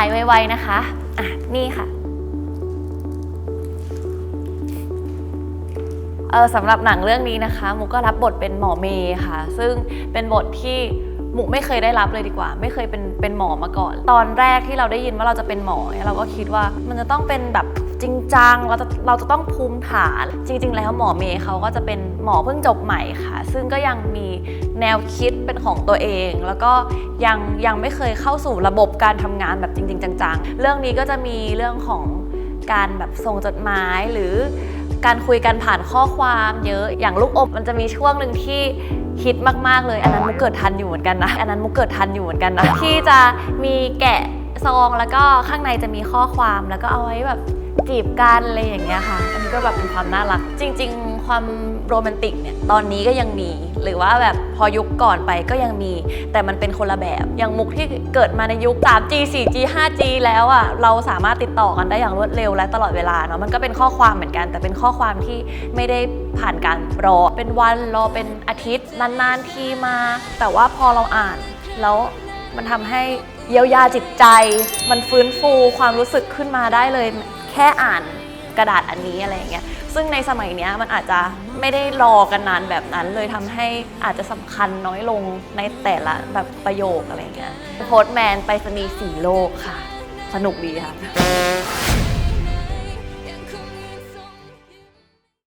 ายไวๆนะคะอะนี่ค่ะเออสำหรับหนังเรื่องนี้นะคะ มุกก็รับบทเป็นหมอเมย์ค่ะ ซึ่งเป็นบทที่มุกไม่เคยได้รับเลยดีกว่า ไม่เคยเป็นเป็นหมอมาก่อน ตอนแรกที่เราได้ยินว่าเราจะเป็นหมอเนี่ยเราก็คิดว่ามันจะต้องเป็นแบบ จริงจังเราจะเราจะต้องภูมิฐาน จริง ๆ แล้วหมอเมย์เขาก็จะเป็นหมอเพิ่งจบใหม่ค่ะ ซึ่งก็ยังมีแนวคิดเป็นของตัวเอง แล้วก็ยังยังไม่เคยเข้าสู่ระบบการทำงานแบบจริง ๆ จัง ๆ เรื่องนี้ก็จะมีเรื่องของการแบบส่งจดหมายหรือการคุยกันผ่านข้อความเยอะอย่างลูกอมมันจะมีช่วงหนึ่งที่ฮิตมากๆเลย อันนั้นมุกเกิดทันอยู่เหมือนกันนะอันนั้นมุกเกิดทันอยู่เหมือนกันนะที่จะมีแกะซองแล้วก็ข้างในจะมีข้อความแล้วก็เอาไว้แบบ จีบกันอะไรอย่างเงี้ยค่ะ อันนี้ก็แบบเป็นความน่ารัก จริง ๆ ความโรแมนติกเนี่ยตอนนี้ก็ยังมี หรือว่าแบบพอยุคก่อนไปก็ยังมี แต่มันเป็นคนละแบบ อย่างมุกที่เกิดมาในยุค 3G 4G 5G แล้วอะเราสามารถติดต่อกันได้อย่างรวดเร็วและตลอดเวลาเนาะมันก็เป็นข้อความเหมือนกัน แต่เป็นข้อความที่ไม่ได้ผ่านการรอ เป็นวันรอเป็นอาทิตย์นานๆทีมา แต่ว่าพอเราอ่านแล้วมันทำให้เยียวยาจิตใจ มันฟื้นฟูความรู้สึกขึ้นมาได้เลย ค่อ่านกระดาษอันนี้อะไรอย่างเงี้ยซึ่งในสมัยเนี้ยมันอาจจะไม่ได้รอกันนานแบบนั้น เลยทำให้อาจจะสำคัญน้อยลงในแต่ละแบบประโยคอะไรเงี้ยโพสแมนไปสนีสีโลกค่ะ สนุกดีค่ะ